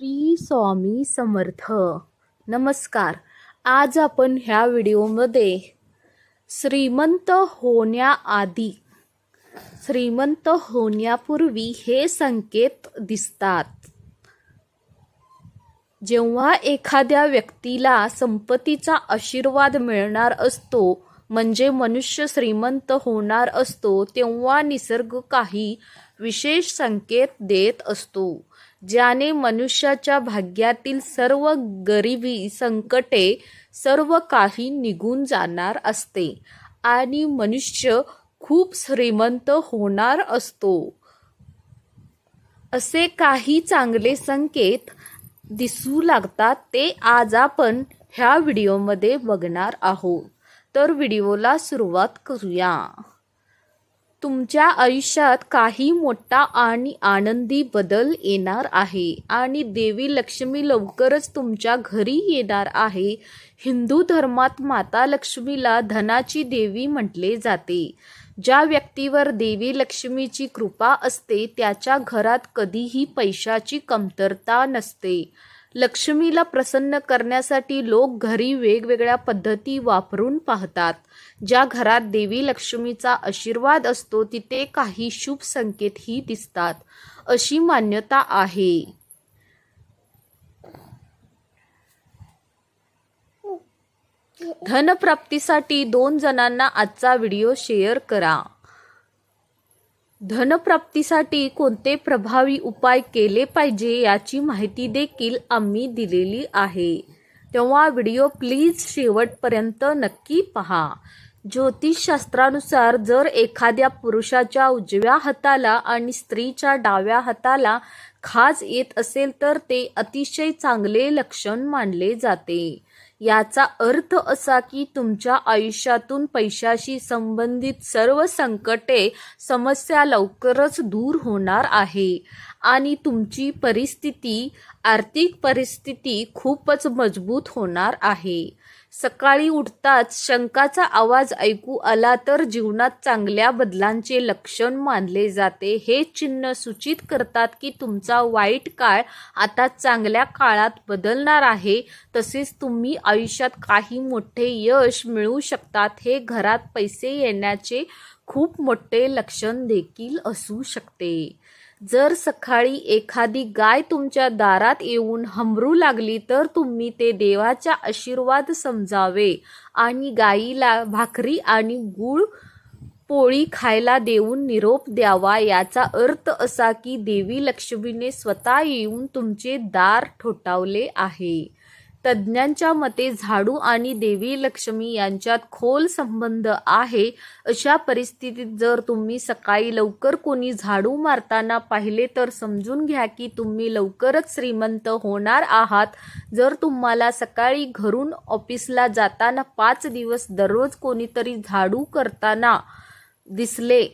श्री स्वामी समर्थ. नमस्कार. आज आपण ह्या व्हिडिओमध्ये श्रीमंत होण्याआधी श्रीमंत होण्यापूर्वी हे संकेत दिसतात. जेव्हा एखाद्या व्यक्तीला संपत्तीचा आशीर्वाद मिळणार असतो म्हणजे मनुष्य श्रीमंत होणार असतो तेव्हा निसर्ग काही विशेष संकेत देत असतो. ज्याने मनुष्याच्या भाग्यातील सर्व गरिबी संकटे सर्व काही निघून जाणार असते आणि मनुष्य खूप श्रीमंत होणार असतो. असे काही चांगले संकेत दिसू लागतात ते आज आपण ह्या व्हिडिओमध्ये बघणार आहोत. तर व्हिडिओला सुरुवात करूया. तुमच्या आयुष्यात काही मोठा आणि आनंदी बदल येणार आहे. आणि देवी लक्ष्मी लवकरच तुमच्या घरी येणार आहे. हिंदू धर्मात माता लक्ष्मीला धनाची देवी म्हटले जाते. ज्या व्यक्तीवर देवी लक्ष्मीची कृपा असते त्याच्या घरात कधीही पैशाची कमतरता नसते. लक्ष्मीला प्रसन्न करण्यासाठी लोक घरी वेगवेगळ्या पद्धती वापरून पाहतात. ज्या घरात देवी लक्ष्मीचा आशीर्वाद असतो तिथे काही शुभ संकेतही दिसतात. अशी मान्यता आहे. धनप्राप्तीसाठी दोन जणांना आजचा व्हिडिओ शेअर करा. धनप्राप्तीसाठी कोणते प्रभावी उपाय केले पाहिजे याची माहिती देखील आम्ही दिलेली आहे. तेव्हा व्हिडिओ प्लीज शेवटपर्यंत नक्की पहा. ज्योतिषशास्त्रानुसार जर एखाद्या पुरुषाच्या उजव्या हाताला आणि स्त्रीच्या डाव्या हाताला खाज येत असेल तर ते अतिशय चांगले लक्षण मानले जाते. याचा अर्थ असा की तुमच्या आयुष्यातून पैशाशी संबंधित सर्व संकटे समस्या लवकरच दूर होणार आहे आणि तुमची परिस्थिती आर्थिक परिस्थिती खूपच मजबूत होणार आहे. सकाळी उठताच शंकाचा आवाज ऐकू आला तर जीवनात चांगल्या बदलांचे लक्षण मानले जाते. हे चिन्ह सूचित करतात की तुमचा वाईट काळ आता चांगल्या काळात बदलणार आहे. तसेच तुम्ही आयुष्यात काही मोठे यश मिळवू शकतात. हे घरात पैसे येण्याचे खूप मोठे लक्षण देखील असू शकते. जर सकाळी एखादी गाय तुमच्या दारात येऊन हमरू लागली तर तुम्ही ते देवाचा आशीर्वाद समजावे आणि गाईला भाकरी आणि गूळ पोळी खायला देऊन निरोप द्यावा. याचा अर्थ असा की देवी लक्ष्मीने स्वतः येऊन तुमचे दार ठोठावले आहे. तज्ज्ञांच्या मते झाडू आणि देवी लक्ष्मी यांच्यात खोल संबंध आहे. अशा परिस्थितीत जर तुम्ही सकाळी लवकर कोणी झाडू मारताना पाहिले तर समजून घ्या की तुम्ही लवकरच श्रीमंत होणार आहात. जर तुम्हाला सकाळी घरून ऑफिसला जाताना पाच दिवस दररोज कोणीतरी झाडू करताना दिसले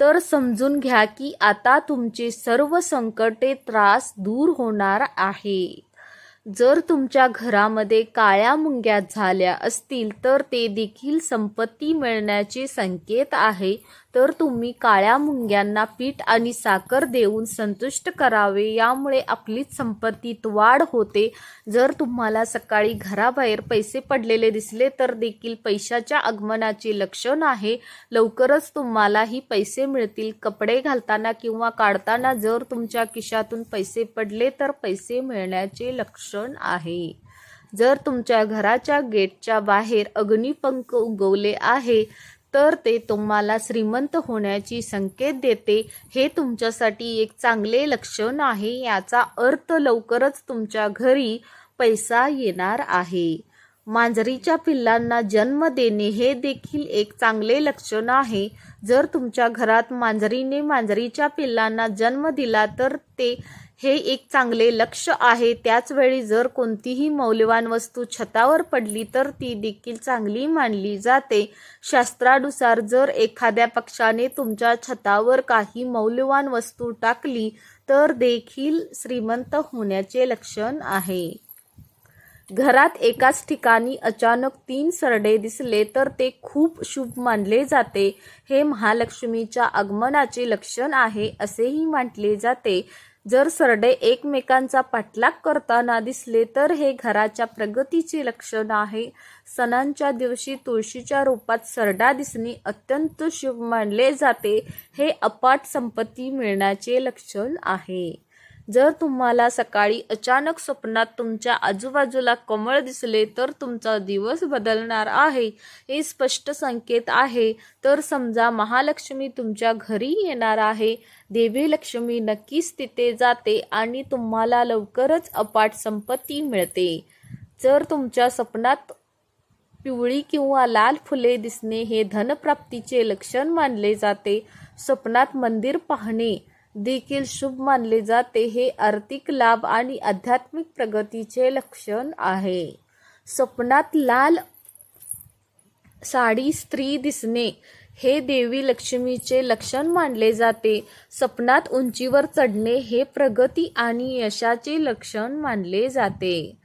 तर समजून घ्या की आता तुमचे सर्व संकटे त्रास दूर होणार आहे. जर तुमच्या घरामध्ये काळ्या मुंग्या झाल्या असतील तर ते देखील संपत्ती मिळण्याचे संकेत आहे. तर तुम्ही काळ्या मुंग्यांना पीठ आणि साखर देऊन संतुष्ट करावे. यामुळे आपलीच संपत्तीत वाढ होते. जर तुम्हाला सकाळी घराबाहेर पैसे पडलेले दिसले तर देखील पैशाच्या आगमनाचे लक्षण आहे. लवकरच तुम्हालाही पैसे मिळतील. कपडे घालताना किंवा काढताना जर तुमच्या खिशातून पैसे पडले तर पैसे मिळण्याचे लक्षण आहे. जर तुमच्या घराच्या गेटच्या बाहेर अग्निपंख उगवले आहे तर ते तुम्हाला श्रीमंत होण्याची संकेत देते. हे तुमच्यासाठी एक चांगले लक्षण आहे. याचा अर्थ लवकरच तुमच्या घरी पैसा येणार आहे. मांजरीच्या पिल्लांना जन्म देणे हे देखील एक चांगले लक्षण आहे. जर तुमच्या घरात मांजरीने मांजरीच्या पिल्लांना जन्म दिला तर ते हे एक चांगले लक्ष आहे. त्याचवेळी जर कोणतीही मौल्यवान वस्तू छतावर पडली तर ती देखील चांगली मानली जाते. शास्त्रानुसार जर एखाद्या पक्षाने तुमच्या छतावर काही मौल्यवान वस्तू टाकली तर देखील श्रीमंत होण्याचे लक्षण आहे. घरात एकाच ठिकाणी अचानक तीन सरडे दिसले तर ते खूप शुभ मानले जाते. हे महालक्ष्मीच्या आगमनाचे लक्षण आहे असेही म्हटले जाते. जर सरडे एकमेकांचा पाठलाग करताना दिसले तर हे घराच्या प्रगतीचे लक्षण आहे. सणांच्या दिवशी तुळशीच्या रूपात सरडा दिसणे अत्यंत शुभ मानले जाते. हे अपाट संपत्ती मिळण्याचे लक्षण आहे. जर तुम्हाला सकाळी अचानक स्वप्नात तुमच्या आजूबाजूला कमळ दिसले तर तुमचा दिवस बदलणार आहे. हे स्पष्ट संकेत आहे. तर समजा महालक्ष्मी तुमच्या घरी येणार आहे. देवी लक्ष्मी नक्कीच तिथे जाते आणि तुम्हाला लवकरच अपाट संपत्ती मिळते. जर तुमच्या स्वप्नात पिवळी किंवा लाल फुले दिसणे हे धनप्राप्तीचे लक्षण मानले जाते. स्वप्नात मंदिर पाहणे देखील शुभ मानले जाते हे आर्थिक लाभ आणि आध्यात्मिक प्रगतीचे लक्षण आहे. स्वप्नात लाल साडी स्त्री दिसणे हे देवी लक्ष्मीचे लक्षण मानले जाते. स्वप्नात उंचीवर चढणे हे प्रगती आणि यशाचे लक्षण मानले जाते.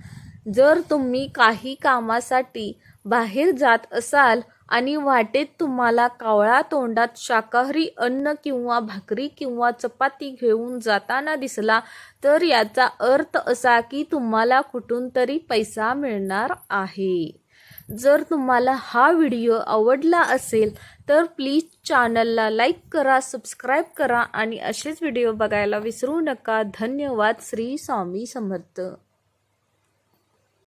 जर तुम्ही काही कामासाठी बाहेर जात असाल आणि वाटेत तुम्हाला कावळा तोंडात शाकाहारी अन्न किंवा भाकरी किंवा चपाती घेऊन जाताना दिसला तर याचा अर्थ असा की तुम्हाला कुठून तरी पैसा मिळणार आहे. जर तुम्हाला हा व्हिडिओ आवडला असेल तर प्लीज चॅनलला लाईक करा सबस्क्राईब करा आणि असेच व्हिडिओ बघायला विसरू नका. धन्यवाद. श्री स्वामी समर्थ.